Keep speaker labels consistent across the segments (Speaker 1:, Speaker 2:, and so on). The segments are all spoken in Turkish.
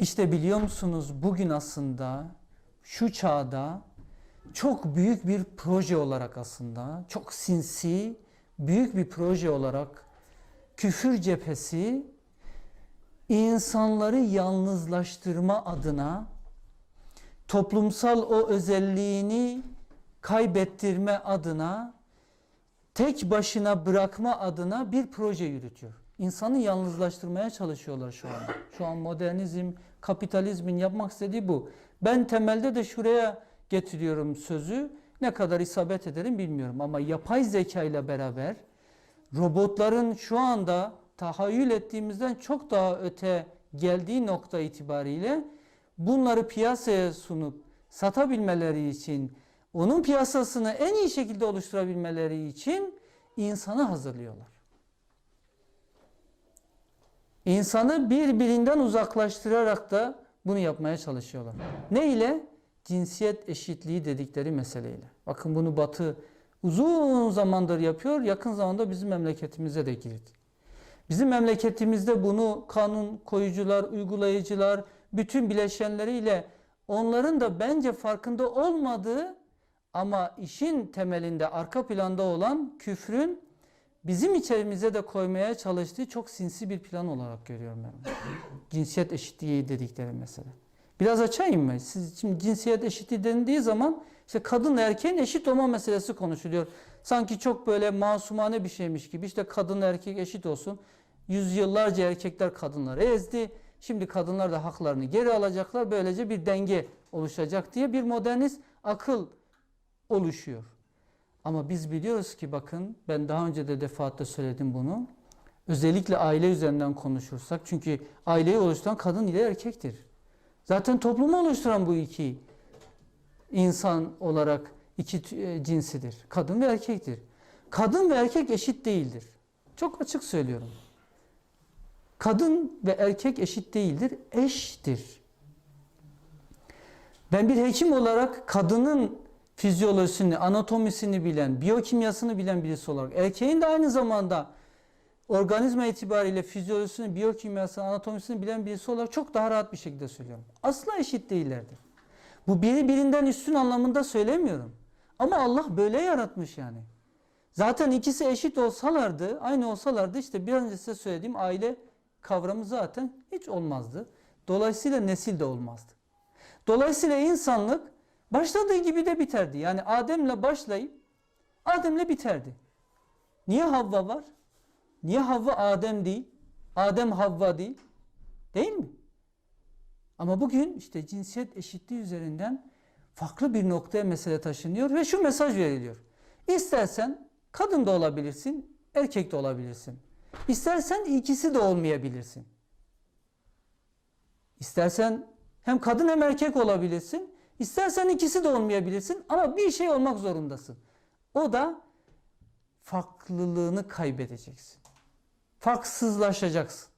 Speaker 1: İşte biliyor musunuz bugün aslında şu çağda çok büyük bir proje olarak aslında çok sinsi büyük bir proje olarak küfür cephesi insanları yalnızlaştırma adına toplumsal o özelliğini kaybettirme adına tek başına bırakma adına bir proje yürütüyor. İnsanı yalnızlaştırmaya çalışıyorlar şu an. Şu an modernizm, kapitalizmin yapmak istediği bu. Ben temelde de şuraya getiriyorum sözü. Ne kadar isabet ederim bilmiyorum ama yapay zeka ile beraber robotların şu anda tahayyül ettiğimizden çok daha öte geldiği nokta itibariyle bunları piyasaya sunup satabilmeleri için onun piyasasını en iyi şekilde oluşturabilmeleri için insanı hazırlıyorlar. İnsanı birbirinden uzaklaştırarak da bunu yapmaya çalışıyorlar. Ne ile? Cinsiyet eşitliği dedikleri meseleyle. Bakın bunu Batı uzun zamandır yapıyor. Yakın zamanda bizim memleketimize de girdi. Bizim memleketimizde bunu kanun koyucular, uygulayıcılar, bütün bileşenleriyle onların da bence farkında olmadığı ama işin temelinde arka planda olan küfrün bizim içerimize de koymaya çalıştığı çok sinsi bir plan olarak görüyorum ben. Cinsiyet eşitliği dedikleri mesele. Biraz açayım mı? Siz şimdi cinsiyet eşitliği denildiği zaman işte kadınla erkeğin eşit olma meselesi konuşuluyor. Sanki çok böyle masumane bir şeymiş gibi işte kadınla erkek eşit olsun. Yüzyıllarca erkekler kadınları ezdi. Şimdi kadınlar da haklarını geri alacaklar. Böylece bir denge oluşacak diye bir modernist akıl oluşuyor. Ama biz biliyoruz ki bakın ben daha önce de defaatle söyledim bunu. Özellikle aile üzerinden konuşursak çünkü aileyi oluşturan kadın ile erkektir. Zaten toplumu oluşturan bu iki insan olarak iki e, cinsidir. Kadın ve erkektir. Kadın ve erkek eşit değildir. Çok açık söylüyorum. Kadın ve erkek eşit değildir, eştir. Ben bir hekim olarak kadının fizyolojisini, anatomisini bilen, biyokimyasını bilen birisi olarak, erkeğin de aynı zamanda organizma itibariyle fizyolojisini, biyokimyasını, anatomisini bilen birisi olarak çok daha rahat bir şekilde söylüyorum. Asla eşit değillerdir. Bu biri birinden üstün anlamında söylemiyorum. Ama Allah böyle yaratmış yani. Zaten ikisi eşit olsalardı, aynı olsalardı işte bir önce size söylediğim aile kavramı zaten hiç olmazdı. Dolayısıyla nesil de olmazdı. Dolayısıyla insanlık başladığı gibi de biterdi. Yani Adem'le başlayıp Adem'le biterdi. Niye Havva var? Niye Havva Adem değil? Adem Havva değil. Değil mi? Ama bugün işte cinsiyet eşitliği üzerinden farklı bir noktaya mesele taşınıyor ve şu mesaj veriliyor. İstersen kadın da olabilirsin, erkek de olabilirsin. İstersen ikisi de olmayabilirsin. İstersen hem kadın hem erkek olabilirsin. İstersen ikisi de olmayabilirsin ama bir şey olmak zorundasın. O da farklılığını kaybedeceksin. Farksızlaşacaksın.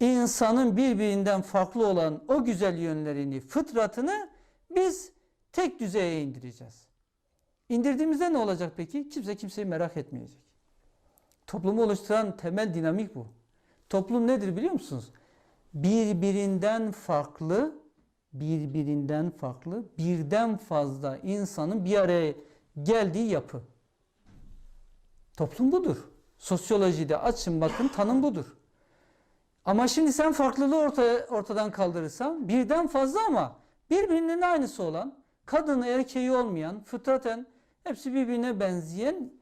Speaker 1: İnsanın birbirinden farklı olan o güzel yönlerini, fıtratını biz tek düzeye indireceğiz. İndirdiğimizde ne olacak peki? Kimse kimseyi merak etmeyecek. Toplumu oluşturan temel dinamik bu. Toplum nedir biliyor musunuz? Birbirinden farklı, birbirinden farklı, birden fazla insanın bir araya geldiği yapı. Toplum budur. Sosyolojide açın bakın tanım budur. Ama şimdi sen farklılığı ortaya, ortadan kaldırırsan birden fazla ama birbirinin aynısı olan, kadını erkeği olmayan, fıtraten hepsi birbirine benzeyen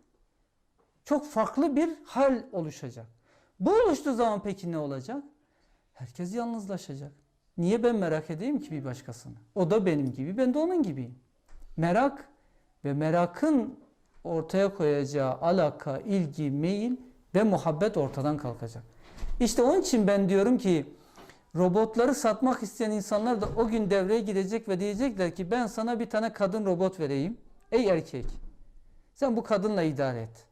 Speaker 1: çok farklı bir hal oluşacak. Bu oluştuğu zaman peki ne olacak? Herkes yalnızlaşacak. Niye ben merak edeyim ki bir başkasını? O da benim gibi, ben de onun gibiyim. Merak ve merakın ortaya koyacağı alaka, ilgi, meyil ve muhabbet ortadan kalkacak. İşte onun için ben diyorum ki robotları satmak isteyen insanlar da o gün devreye girecek ve diyecekler ki ben sana bir tane kadın robot vereyim. Ey erkek sen bu kadınla idare et.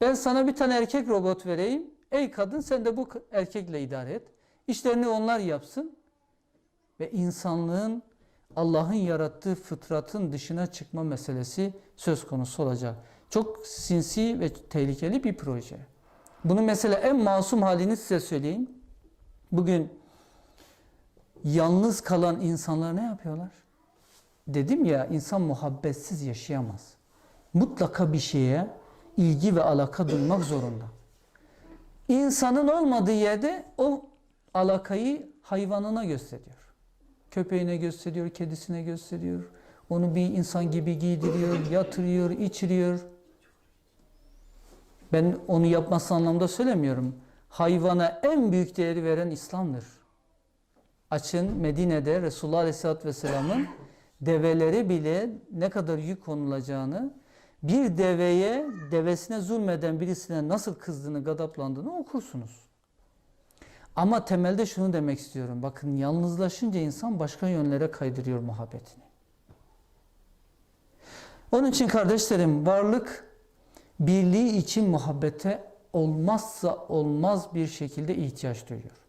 Speaker 1: Ben sana bir tane erkek robot vereyim. Ey kadın sen de bu erkekle idare et. İşlerini onlar yapsın. Ve insanlığın Allah'ın yarattığı fıtratın dışına çıkma meselesi söz konusu olacak. Çok sinsi ve tehlikeli bir proje. Bunu mesela en masum halini size söyleyeyim. Bugün yalnız kalan insanlar ne yapıyorlar? Dedim ya insan muhabbetsiz yaşayamaz. Mutlaka bir şeye ilgi ve alaka duymak zorunda. İnsanın olmadığı yerde o alakayı hayvanına gösteriyor. Köpeğine gösteriyor, kedisine gösteriyor. Onu bir insan gibi giydiriyor, yatırıyor, içiriyor. Ben onu yapması anlamda söylemiyorum. Hayvana en büyük değeri veren İslam'dır. Açın Medine'de Resulullah Aleyhisselatü Vesselam'ın develeri bile ne kadar yük konulacağını, bir deveye, devesine zulmeden birisine nasıl kızdığını, gadaplandığını okursunuz. Ama temelde şunu demek istiyorum. Bakın yalnızlaşınca insan başka yönlere kaydırıyor muhabbetini. Onun için kardeşlerim varlık birliği için muhabbete olmazsa olmaz bir şekilde ihtiyaç duyuyor.